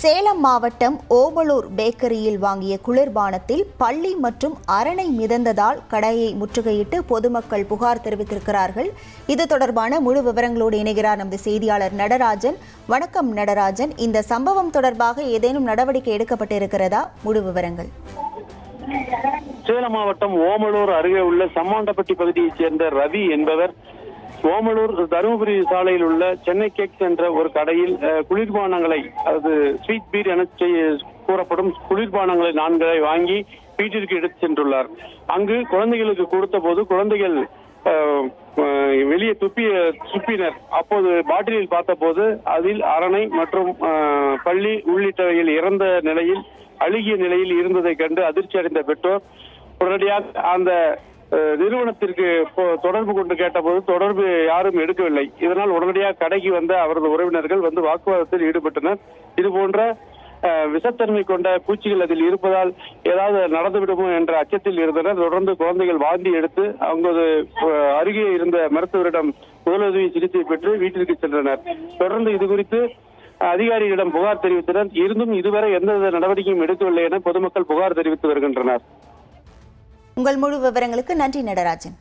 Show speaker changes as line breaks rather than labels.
சேலம் மாவட்டம் ஓமலூர் பேக்கரியில் வாங்கிய குளிர்பானத்தில் பள்ளி மற்றும் அரணை மிதந்ததால் கடையை முற்றுகையிட்டு பொதுமக்கள் புகார் தெரிவித்திருக்கிறார்கள். இது தொடர்பான முழு விவரங்களோடு இணைகிறார் நமது செய்தியாளர் நடராஜன். வணக்கம் நடராஜன். இந்த சம்பவம் தொடர்பாக ஏதேனும் நடவடிக்கை எடுக்கப்பட்டிருக்கிறதா? முழு விவரங்கள்.
சேலம் மாவட்டம் ஓமலூர் அருகே உள்ள சம்மாண்டப்பட்டி பகுதியைச் சேர்ந்த ரவி என்பவர் ஓமலூர் தருமபுரி சாலையில் உள்ள சென்னை கேக்ஸ் என்ற ஒரு கடையில் குளிர்பானங்களை அதாவது ஸ்வீட் பீர் என செய்- கூறப்படும் குளிர்பானங்களை நான்களை வாங்கி வீட்டிற்கு எடுத்து சென்றுள்ளார். அங்கு குழந்தைகளுக்கு கொடுத்த போது குழந்தைகள் வெளியே துப்பிய துப்பினர். அப்போது பாட்டிலில் பார்த்தபோது அதில் அரணை மற்றும் பள்ளி உள்ளிட்டவையில் இறந்த நிலையில் அழுகிய நிலையில் இருந்ததை கண்டு அதிர்ச்சி அடைந்த பெற்றோர் உடனடியாக அந்த நிறுவனத்திற்கு தொடர்பு கொண்டு கேட்டபோது தொடர்பு யாரும் எடுக்கவில்லை. இதனால் உடனடியாக கடைக்கு வந்த அவரது உறவினர்கள் வந்து வாக்குவாதத்தில் ஈடுபட்டனர். இது போன்ற விஷத்தன்மை கொண்ட பூச்சிகள் அதில் இருப்பதால் ஏதாவது நடந்துவிடுமோ என்ற அச்சத்தில் இருந்தனர். தொடர்ந்து குழந்தைகள் வாந்தி எடுத்து அவங்க அருகே இருந்த மருத்துவரிடம் முதலுதவி சிகிச்சை பெற்று வீட்டிற்கு சென்றனர். தொடர்ந்து இது குறித்து அதிகாரிகளிடம் புகார் தெரிவித்தனர். இருந்தும் இதுவரை எந்தவித நடவடிக்கையும் எடுக்கவில்லை என பொதுமக்கள் புகார் தெரிவித்து வருகின்றனர்.
உங்கள் முழு விவரங்களுக்கு நன்றி நடராஜன்.